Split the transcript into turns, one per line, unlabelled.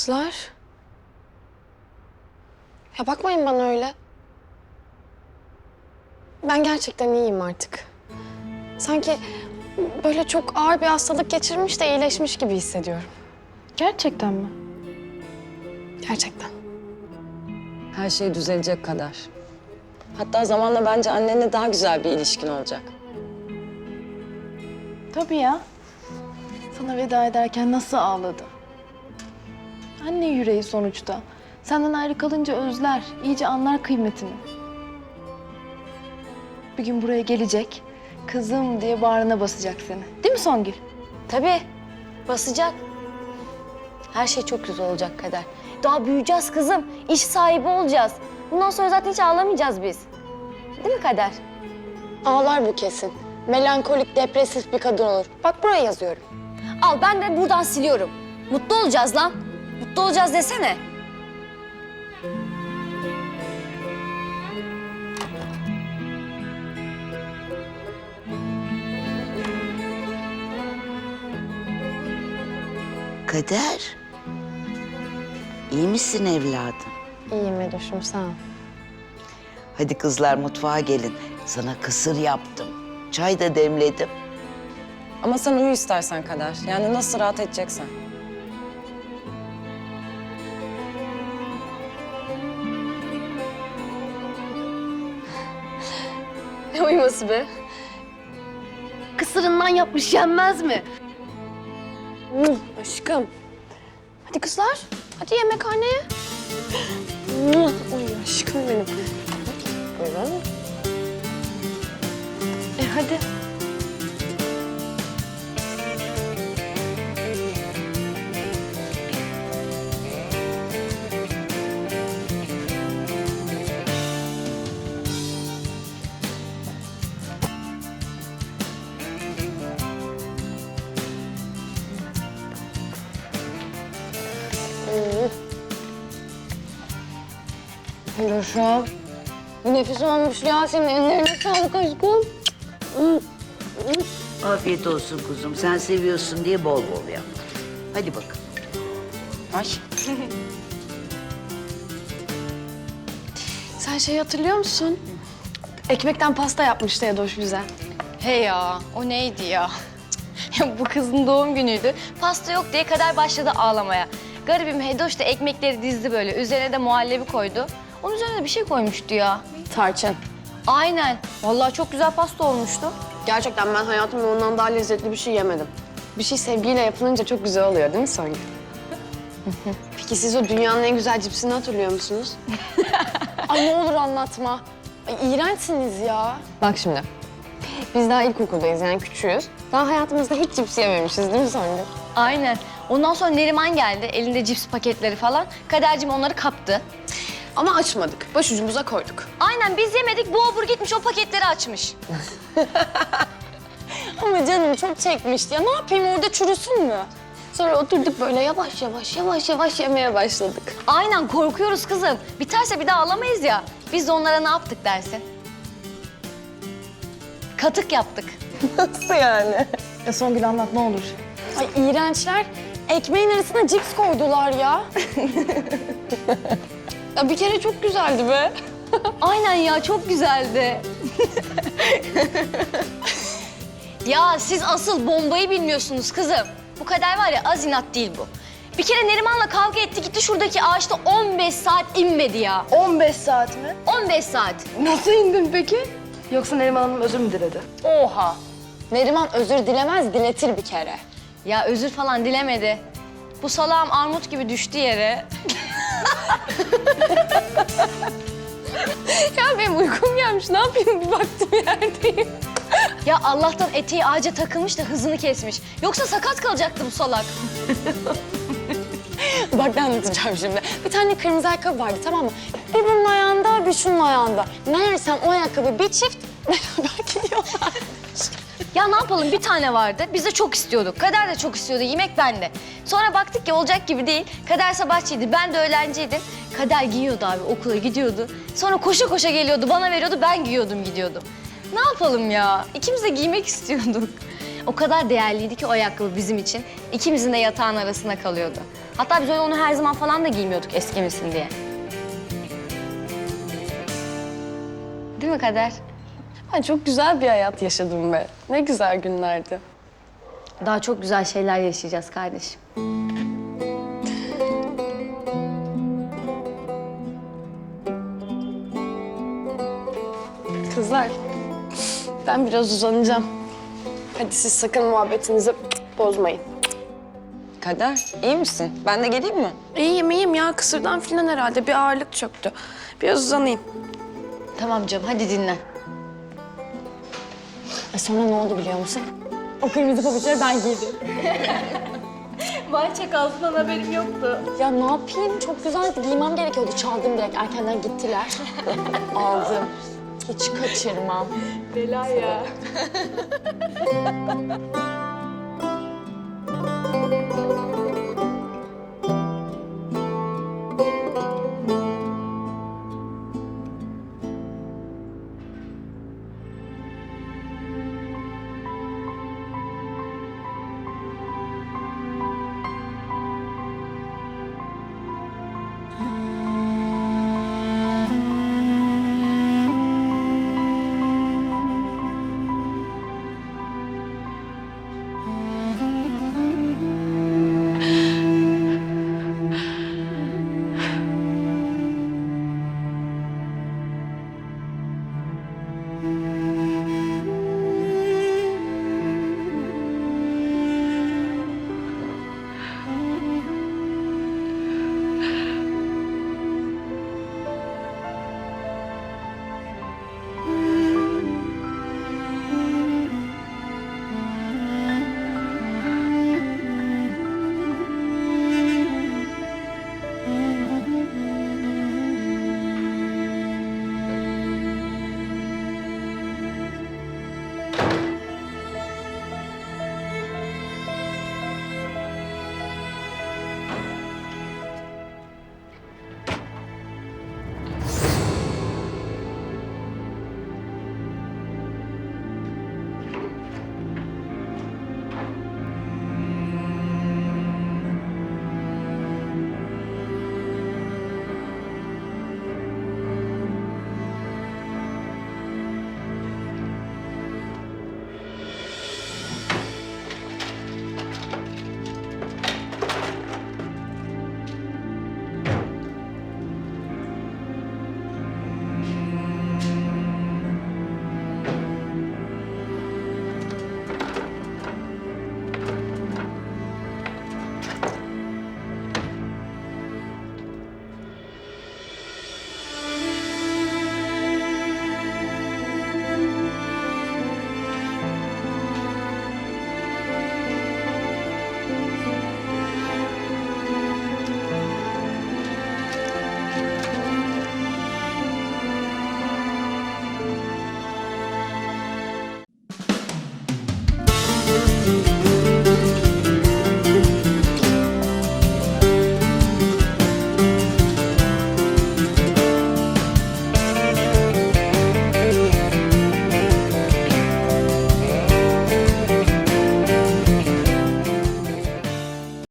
Kızlar. Ya bakmayın bana öyle. Ben gerçekten iyiyim artık. Sanki böyle çok ağır bir hastalık geçirmiş de iyileşmiş gibi hissediyorum.
Gerçekten mi?
Gerçekten.
Her şey düzelecek kadar. Hatta zamanla bence annenle daha güzel bir ilişkin olacak.
Tabii ya. Sana veda ederken nasıl ağladı? Anne yüreği sonuçta. Senden ayrı kalınca özler, iyice anlar kıymetini. Bir gün buraya gelecek, kızım diye bağrına basacak seni. Değil mi Songül?
Tabii. Basacak. Her şey çok güzel olacak Kader. Daha büyüyeceğiz kızım. İş sahibi olacağız. Bundan sonra zaten hiç ağlamayacağız biz. Değil mi Kader?
Ağlar bu kesin. Melankolik, depresif bir kadın olur. Bak buraya yazıyorum.
Al ben de buradan siliyorum. Mutlu olacağız lan. Mutlu olacağız desene.
Kader. İyi misin evladım?
İyiyim Medoş'um sağ ol.
Hadi kızlar mutfağa gelin. Sana kısır yaptım. Çay da demledim.
Ama sen uyu istersen Kader. Yani nasıl rahat edeceksen.
Uyuması be?
Kısırından yapmış yenmez mi?
Aşkım. Hadi kızlar. Hadi yemekhaneye. Medoş'um. Nefis olmuş ya senin ellerine sağlık aşkım.
Afiyet olsun kuzum. Sen seviyorsun diye bol bol yap. Hadi bakalım.
Ay.
Sen şey hatırlıyor musun? Ekmekten pasta yapmıştı Edoş bize.
He ya, o neydi ya? ya bu kızın doğum günüydü. Pasta yok diye kadar başladı ağlamaya. Garibim Hedoş da ekmekleri dizdi böyle. Üzerine de muhallebi koydu. Onun üzerine de bir şey koymuştu ya.
Tarçın.
Aynen. Vallahi çok güzel pasta olmuştu.
Gerçekten ben hayatımda ondan daha lezzetli bir şey yemedim. Bir şey sevgiyle yapılınca çok güzel oluyor değil mi Songül? Peki siz o dünyanın en güzel cipsini hatırlıyor musunuz? Ay ne olur anlatma. Ay iğrençsiniz ya. Bak şimdi. Biz daha ilkokuldayız yani küçüğüz. Daha hayatımızda hiç cips yememişiz değil mi Songül?
Aynen. Ondan sonra Neriman geldi. Elinde cips paketleri falan. Kadercim onları kaptı.
Ama açmadık. Başucumuza koyduk.
Aynen biz yemedik. Bu obur gitmiş o paketleri açmış.
Ama canım çok çekmişti ya. Ne yapayım orada çürüsün mü? Sonra oturduk böyle yavaş yavaş yavaş yavaş yemeye başladık.
Aynen korkuyoruz kızım. Biterse bir daha alamayız ya. Biz de onlara ne yaptık dersin? Katık yaptık.
Nasıl yani?
E Songül anlat ne olur.
Ay iğrençler. Ekmeğin arasına cips koydular ya. ya bir kere çok güzeldi be.
Aynen ya çok güzeldi. ya siz asıl bombayı bilmiyorsunuz kızım. Bu kadar var ya az inat değil bu. Bir kere Neriman'la kavga etti gitti şuradaki ağaçta 15 saat inmedi ya.
15 saat mi?
15 saat.
Nasıl indin peki? Yoksa Neriman Hanım özür mü diledi?
Oha. Neriman özür dilemez, diletir bir kere.
Ya özür falan dilemedi. Bu salağım armut gibi düştü yere.
uykum gelmiş. Ne yapayım? Bir baktım yerdeyim.
Ya Allah'tan eteği ağaca takılmış da hızını kesmiş. Yoksa sakat kalacaktı bu salak.
Bak ne anlatacağım şimdi. Bir tane kırmızı ayakkabı vardı tamam mı? Bir bunun ayağında, bir şunun ayağında. Meğersem o ayakkabı bir çift beraber gidiyorlar.
Ya ne yapalım bir tane vardı. Biz de çok istiyorduk. Kader de çok istiyordu. Yemek bende. Sonra baktık ki olacak gibi değil. Kader sabahçıydı. Ben de öğlenciydim. Kader giyiyordu abi okula gidiyordu. Sonra koşa koşa geliyordu bana veriyordu. Ben giyiyordum gidiyordum. Ne yapalım ya? İkimiz de giymek istiyorduk. O kadar değerliydi ki o ayakkabı bizim için. İkimizin de yatağın arasında kalıyordu. Hatta biz öyle onu her zaman falan da giymiyorduk eskimesin diye. Değil mi Kader?
Ben çok güzel bir hayat yaşadım be. Ne güzel günlerdi.
Daha çok güzel şeyler yaşayacağız kardeşim.
Kızlar, ben biraz uzanacağım. Hadi siz sakın muhabbetinizi bozmayın.
Kader, iyi misin? Ben de geleyim mi?
İyiyim iyiyim ya. Kısırdan filan herhalde bir ağırlık çöktü. Biraz uzanayım.
Tamam canım hadi dinlen.
E sonra ne oldu biliyor musun?
O kırmızı pabuçları ben giydim. Vay çakalsından haberim yoktu.
Ya ne yapayım? Çok güzeldi. Giymem gerekiyordu. Çaldım direkt. Erkenden gittiler. Aldım. Hiç kaçırmam.
Bela ya.